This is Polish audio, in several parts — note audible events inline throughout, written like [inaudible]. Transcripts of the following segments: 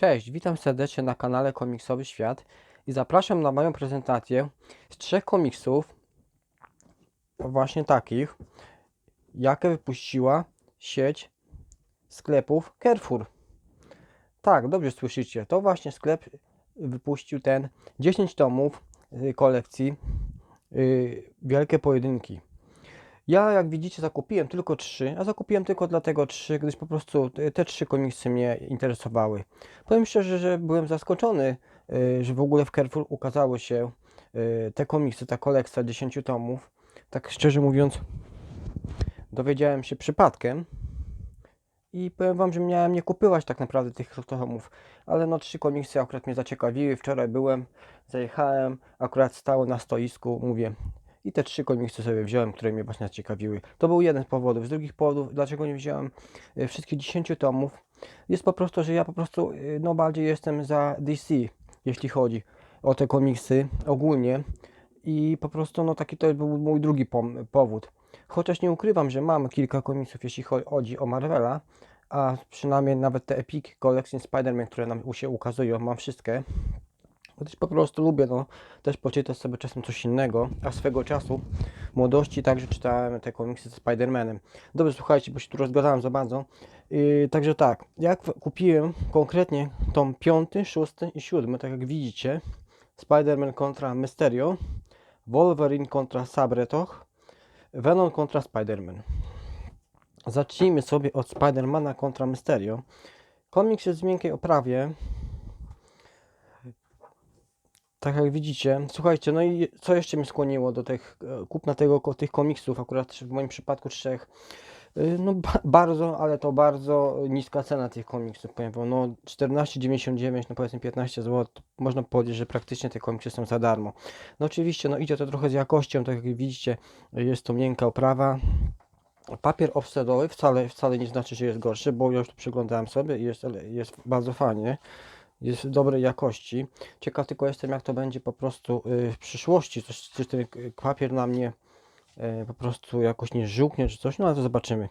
Cześć, witam serdecznie na kanale Komiksowy Świat i zapraszam na moją prezentację z trzech komiksów, właśnie takich, jakie wypuściła sieć sklepów Carrefour. Tak, dobrze słyszycie, to właśnie sklep wypuścił ten 10 tomów y, kolekcji y, Wielkie Pojedynki. Ja, jak widzicie, zakupiłem tylko trzy, a zakupiłem tylko dlatego trzy, gdyż po prostu te- trzy komiksy mnie interesowały. Powiem szczerze, że byłem zaskoczony, y, że w ogóle w Carrefour ukazały się y, te komiksy, ta kolekcja 10 tomów. Tak szczerze mówiąc, dowiedziałem się przypadkiem i powiem Wam, że miałem nie kupywać tak naprawdę tych tomów, ale no trzy komiksy akurat mnie zaciekawiły. Wczoraj byłem, zajechałem, akurat stało na stoisku, mówię, i te trzy komiksy sobie wziąłem, które mnie właśnie zaciekawiły. To był jeden z powodów. Z drugich powodów, dlaczego nie wziąłem y, wszystkich 10 tomów, jest po prostu, że ja po prostu y, no bardziej jestem za DC, jeśli chodzi o te komiksy ogólnie. I po prostu no taki to był mój drugi powód. Chociaż nie ukrywam, że mam kilka komiksów, jeśli cho- chodzi o Marvela, a przynajmniej nawet te Epic Collection Spider-Man, które nam się ukazują, mam wszystkie. Gdyż po prostu lubię no, też poczytać sobie czasem coś innego, a swego czasu w młodości także czytałem te komiksy z Spider-Manem. Dobrze, słuchajcie, bo się tu rozgadałem za bardzo. Yy, także tak, jak kupiłem konkretnie tom 5, 6 i 7, tak jak widzicie, Spider-Man kontra Mysterio, Wolverine kontra Sabretoch, Venom kontra Spider-Man. Zacznijmy sobie od Spider-Mana kontra Mysterio. Komiks jest w miękkiej oprawie, tak jak widzicie, słuchajcie, no i co jeszcze mnie skłoniło do tych, e, kupna tego, tych komiksów, akurat w moim przypadku trzech, Y, no ba bardzo, ale to bardzo niska cena tych komiksów, powiem wam, no 14,99, no powiedzmy 15 zł, można powiedzieć, że praktycznie te komiksy są za darmo. No oczywiście, no idzie to trochę z jakością, tak jak widzicie, jest to miękka oprawa. Papier offsetowy wcale, wcale nie znaczy, że jest gorszy, bo ja już tu przyglądałem sobie i jest, jest bardzo fajnie jest dobrej jakości. Ciekaw tylko jestem, jak to będzie po prostu y, w przyszłości. Coś, czy ten papier na mnie y, po prostu jakoś nie żółknie, czy coś. No ale to zobaczymy.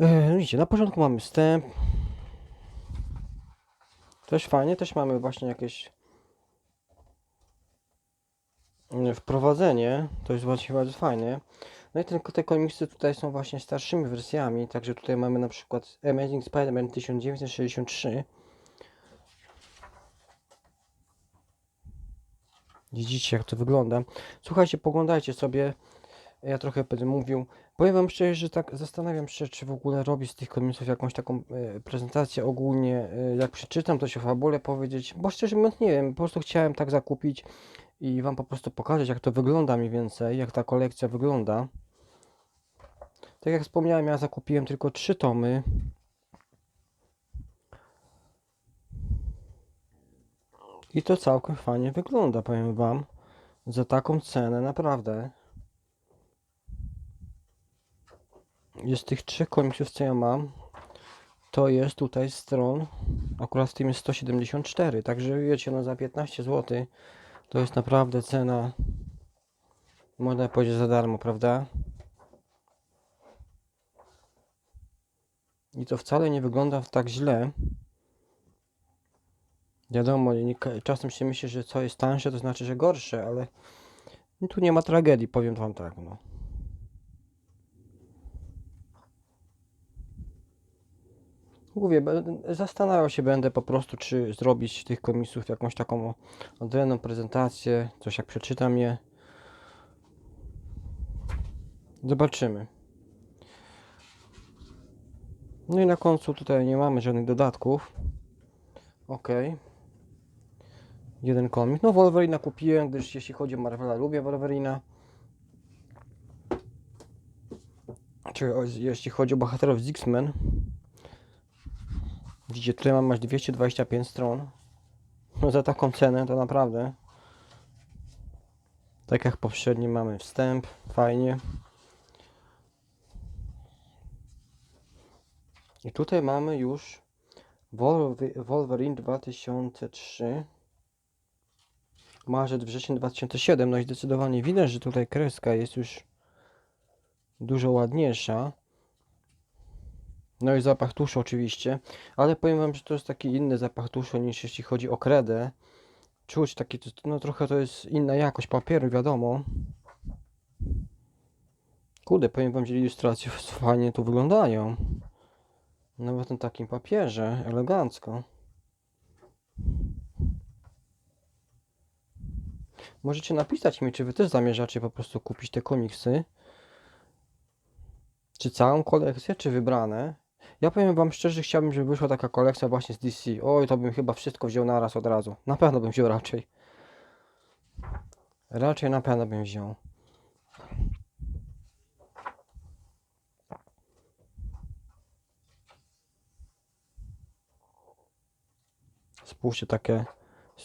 Y, no widzicie, na początku mamy wstęp. Też fajnie, też mamy właśnie jakieś wprowadzenie. To jest właśnie bardzo fajne. No i ten, te komiksy tutaj są właśnie starszymi wersjami, także tutaj mamy na przykład Amazing Spider-Man 1963. Widzicie, jak to wygląda. Słuchajcie, poglądajcie sobie. Ja trochę będę mówił. Powiem Wam szczerze, że tak zastanawiam się, czy w ogóle robić z tych komiksów jakąś taką e, prezentację ogólnie. E, jak przeczytam, to się fabule powiedzieć. Bo szczerze mówiąc, nie wiem. Po prostu chciałem tak zakupić i Wam po prostu pokazać, jak to wygląda mniej więcej, jak ta kolekcja wygląda. Tak jak wspomniałem, ja zakupiłem tylko trzy tomy. I to całkiem fajnie wygląda, powiem Wam. Za taką cenę, naprawdę. Jest tych trzech komiksów, co ja mam. To jest tutaj stron. Akurat w tym jest 174. Także wiecie, no za 15 zł to jest naprawdę cena. Można powiedzieć za darmo, prawda? I to wcale nie wygląda tak źle. Wiadomo, czasem się myśli, że co jest tańsze, to znaczy, że gorsze, ale tu nie ma tragedii, powiem wam tak, no. Mówię, zastanawiał się będę po prostu, czy zrobić tych komisów jakąś taką odrębną prezentację, coś jak przeczytam je. Zobaczymy. No i na końcu tutaj nie mamy żadnych dodatków. Okej. Jeden komik. No Wolverina kupiłem, gdyż jeśli chodzi o Marvela, lubię Wolverina. Czy jeśli chodzi o bohaterów z X-Men. Widzicie, tutaj mam aż 225 stron. No za taką cenę to naprawdę. Tak jak poprzedni mamy wstęp, fajnie. I tutaj mamy już Wolverine 2003. Marzec, wrzesień 2007. No i zdecydowanie widać, że tutaj kreska jest już dużo ładniejsza. No i zapach tuszu oczywiście, ale powiem wam, że to jest taki inny zapach tuszu niż jeśli chodzi o kredę. Czuć taki, no trochę to jest inna jakość papieru, wiadomo. Kurde, powiem wam, że ilustracje fajnie tu wyglądają. Nawet na takim papierze, elegancko. Możecie napisać mi, czy wy też zamierzacie po prostu kupić te komiksy. Czy całą kolekcję, czy wybrane. Ja powiem wam szczerze, chciałbym, żeby wyszła taka kolekcja właśnie z DC. Oj, to bym chyba wszystko wziął naraz od razu. Na pewno bym wziął raczej. Raczej na pewno bym wziął. Spójrzcie, takie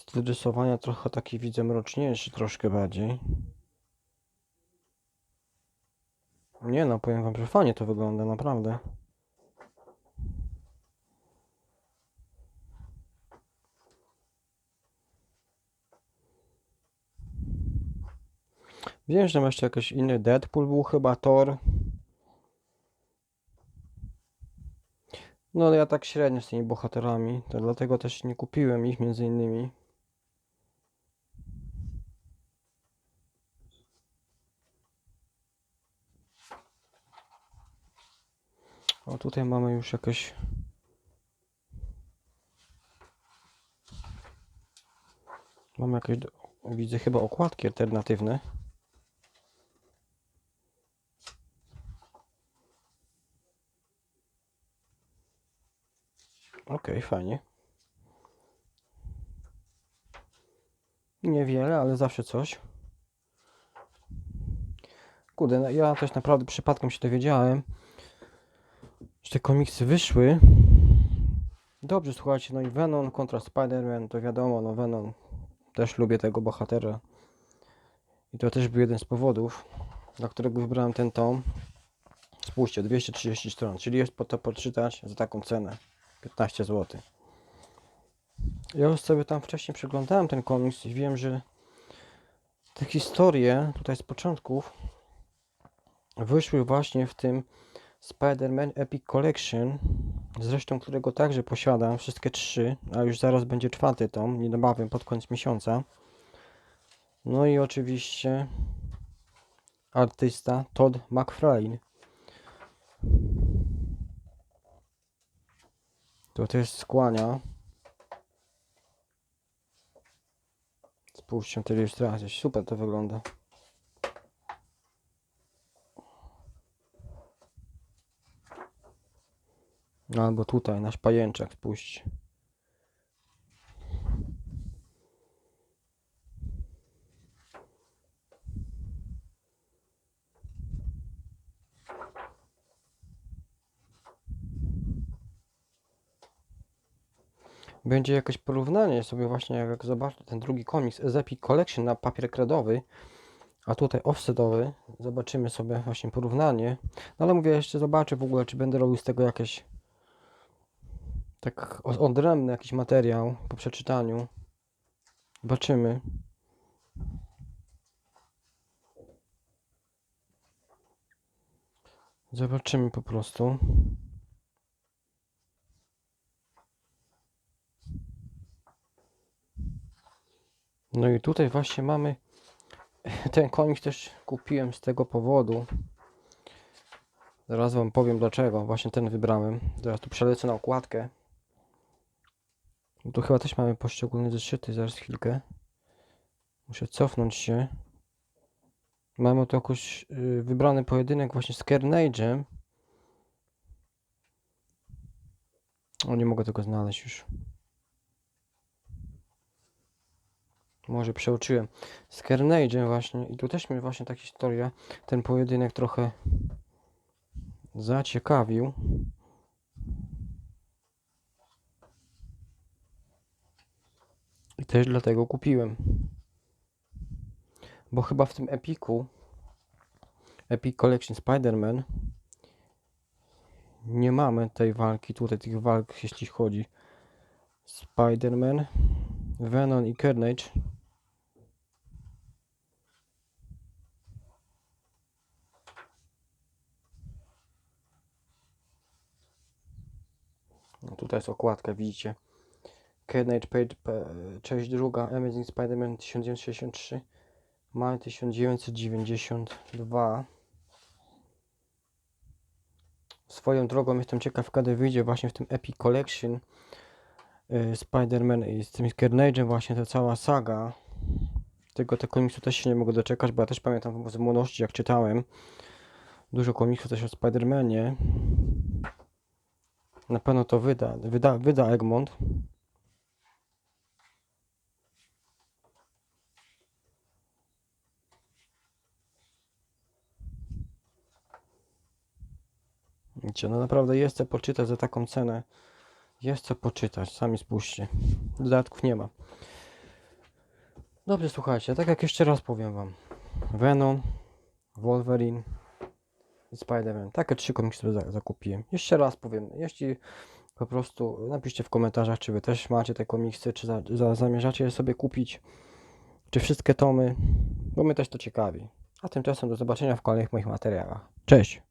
styl rysowania trochę taki widzę mroczniejszy troszkę bardziej. Nie no, powiem wam, że fajnie to wygląda, naprawdę. Wiem, że jeszcze jakiś inny Deadpool był chyba, Thor. No ale ja tak średnio z tymi bohaterami, to dlatego też nie kupiłem ich między innymi. O, tutaj mamy już jakieś... Mamy jakieś, widzę chyba okładki alternatywne. Okej, fajnie. Niewiele, ale zawsze coś. Kurde, no ja też naprawdę przypadkiem się dowiedziałem, że te komiksy wyszły. Dobrze, słuchajcie, no i Venom kontra Spider-Man, to wiadomo, no Venom, też lubię tego bohatera. I to też był jeden z powodów, dla którego wybrałem ten tom. Spójrzcie, 230 stron, czyli jest po to poczytać za taką cenę. 15 zł. Ja już sobie tam wcześniej przeglądałem ten komiks i wiem, że te historie tutaj z początków wyszły właśnie w tym Spider-Man Epic Collection, zresztą którego także posiadam, wszystkie trzy, a już zaraz będzie czwarty tom, niebawem pod koniec miesiąca. No i oczywiście artysta Todd McFarlane. To też skłania. Spójrzcie na te ilustracje, super to wygląda. Albo tutaj, nasz pajęczek, spójrzcie. Będzie jakieś porównanie sobie właśnie, jak zobaczę ten drugi komiks Epic Collection na papier kredowy, a tutaj offsetowy. Zobaczymy sobie właśnie porównanie. No ale mówię, jeszcze zobaczę w ogóle, czy będę robił z tego jakieś tak odrębny jakiś materiał po przeczytaniu. Zobaczymy. Zobaczymy po prostu. No i tutaj właśnie mamy [laughs] ten komiks też kupiłem z tego powodu. Zaraz wam powiem dlaczego. Właśnie ten wybrałem. Zaraz tu przelecę na okładkę. Tu chyba też mamy poszczególne zeszyty. Zaraz chwilkę. Muszę cofnąć się. Mamy tu jakoś yy, wybrany pojedynek właśnie z Carnage'em. O, nie mogę tego znaleźć już. Może przeoczyłem. Z Carnage'em właśnie. I tu też mnie właśnie ta historia, ten pojedynek trochę zaciekawił. Też dlatego kupiłem. Bo chyba w tym Epiku, Epic Collection Spider-Man, nie mamy tej walki, tutaj tych walk, jeśli chodzi Spider-Man, Venom i Carnage. No, tutaj jest okładka, widzicie. Carnage Page, część druga, Amazing Spider-Man 1963, maj 1992. Swoją drogą jestem ciekaw, kiedy wyjdzie właśnie w tym Epic Collection y, Spider-Man i z tym Carnage'em właśnie ta cała saga. Tego te komiksu też się nie mogę doczekać, bo ja też pamiętam z młodości, jak czytałem. Dużo komiksów też o Spider-Manie. Na pewno to wyda, wyda, wyda Egmont. Widzicie, no naprawdę jest co poczytać za taką cenę. Jest co poczytać, sami spójrzcie. Dodatków nie ma. Dobrze, słuchajcie, tak jak jeszcze raz powiem wam. Venom, Wolverine i Spider-Man. Takie trzy komiksy sobie za- zakupiłem. Jeszcze raz powiem, jeśli po prostu napiszcie w komentarzach, czy wy też macie te komiksy, czy za, za, zamierzacie je sobie kupić, czy wszystkie tomy, bo mnie też to ciekawi. A tymczasem do zobaczenia w kolejnych moich materiałach. Cześć!